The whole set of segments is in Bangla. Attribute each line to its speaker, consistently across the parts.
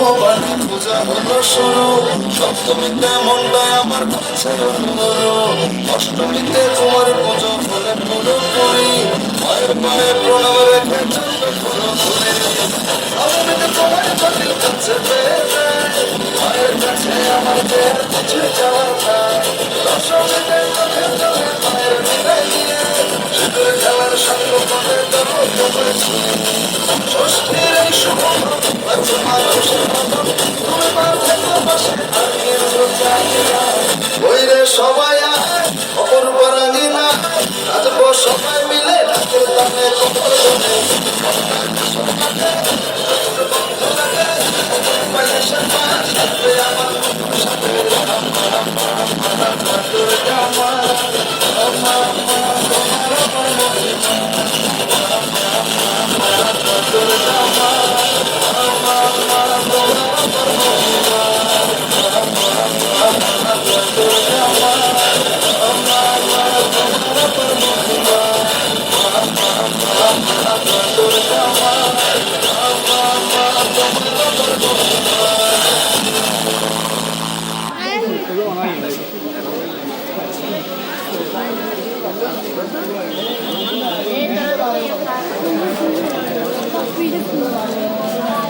Speaker 1: আহ্বান পূজা হলো শুরু সপ্তমীতে মনটায় আমার কাছে অষ্টমীতে তোমার পুজো হলে পুরোপুরি মায়ের পায়ে প্রণাম রেখে চলবে পুরোপুরি নবমীতে তোমার জটিল কাছে মায়ের কাছে আমার দেহের কিছু চাওয়ার নাই দশমীতে মায়ের বিদায় নিয়ে। করে দেবো ষষ্ঠীর শুভ সবাই অপূর্ব রাঙিনা নাচবো সবাই মিলে নাচের তানে কপর জনে
Speaker 2: সুধী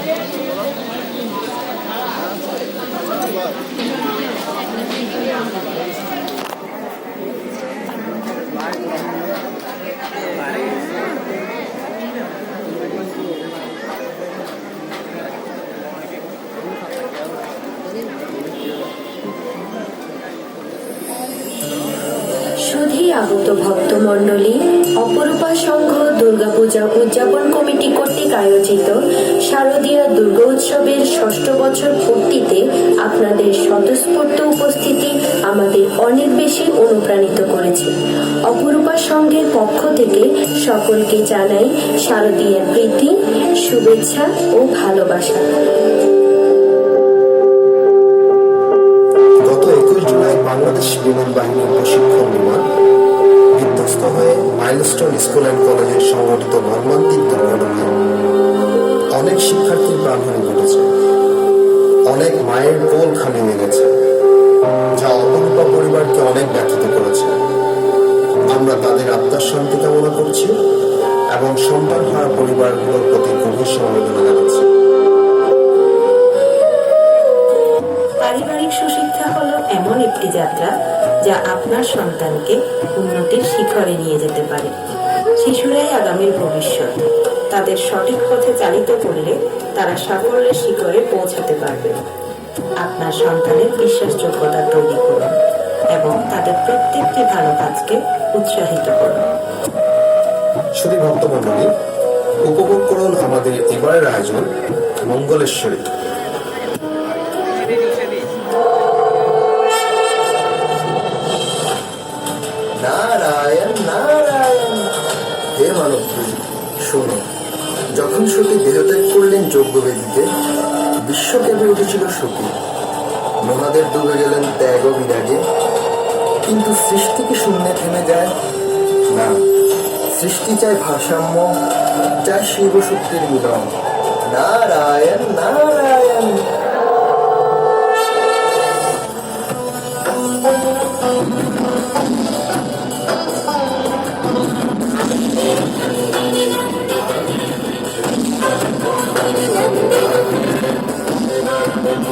Speaker 2: আগত ভক্তমণ্ডলী। অপরূপা সংঘ দুর্গাপূজা উদযাপন কমিটি কর্তৃক আয়োজিত শারদীয় দুর্গা উৎসবের ষষ্ঠ বছর পূর্তিতে আপনাদের স্বতঃস্ফূর্ত উপস্থিতি আমাদের অনেক বেশি অনুপ্রাণিত করেছে। অপরূপা সংঘের পক্ষ থেকে সকলকে জানাই শারদীয় প্রীতি, শুভেচ্ছা ও ভালোবাসা।
Speaker 3: বাংলাদেশ বিমান বাহিনীর প্রশিক্ষণ বিমান বিধ্বস্ত হয়ে মাইলস্টোন স্কুল অ্যান্ড কলেজে সংঘটিত মর্মান্তিক দুর্ঘটনায় অনেক শিক্ষার্থীর প্রাণহানি ঘটেছে। অনেক মায়ের কোল খালি মেলেছে যা অপরূপা পরিবারকে অনেক ব্যথিত করেছে। আমরা তাদের আত্মার শান্তি কামনা করছি এবং সন্তান হারা পরিবারগুলোর প্রতি গভীর সমবেদনা জানাচ্ছি।
Speaker 2: পারিবারিক সুশিক্ষা হলো এমন একটি যাত্রা যা আপনার সন্তানকে উন্নতির শিখরে নিয়ে যেতে পারে। শিশুরাই আগামীর ভবিষ্যৎ। তাদের সঠিক পথে চালিত করলে তারা সাফল্যের শিখরে পৌঁছাতে পারবে। আপনার সন্তানের বিশ্বাসযোগ্যতা তৈরি করুন এবং তাদের প্রত্যেকটি ভালো কাজকে উৎসাহিত করুন।
Speaker 3: শুধু ভক্তমণ্ডলী উপভোগ করুন আমাদের এবারের আয়োজন, মঙ্গলেশ্বরী। হে মানব শোনো, যখন সতী দেহত্যাগ করলেন যজ্ঞবেদীতে, বিশ্ব কেঁপে উঠেছিল সতী। মহাদেব ডুবে গেলেন ত্যাগ ও বিরাগে। কিন্তু সৃষ্টি কি শূন্যে থেমে যায় না। সৃষ্টি চায় ভারসাম্য, চায় শিব শক্তির মিলন। নারায়ণ নারায়ণ।
Speaker 2: আমি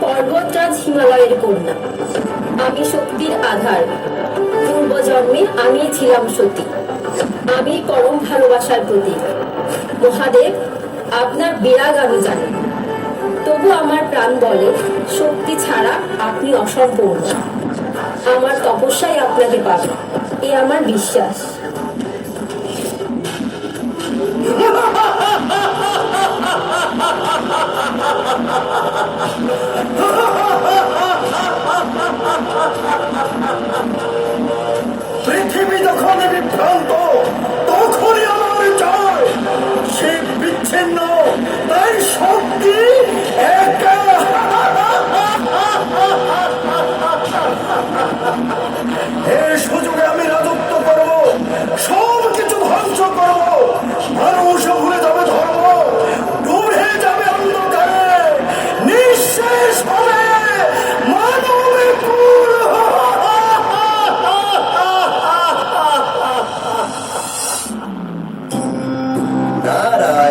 Speaker 2: পর্বতরাজ হিমালয়ের কন্যা। আমি শক্তির আধার। পূর্বজন্মে আমি ছিলাম সতী। আমি পরম ভালোবাসার প্রতীক। মহাদেব, আপনার বিরাগ আমি জানি। তবু আমার প্রাণ বলে, শক্তি ছাড়া আপনি অসম্পূর্ণ। আমার তপস্যাই আপনাকে পাবে, এ আমার বিশ্বাস।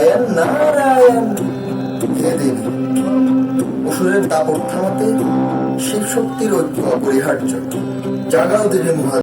Speaker 1: নারায়ণ নারায়ণ। দেব
Speaker 4: অসুরের দাপট থামাতে শিব শক্তির ঐক্য অপরিহার্য। জাগাও দেবী মহা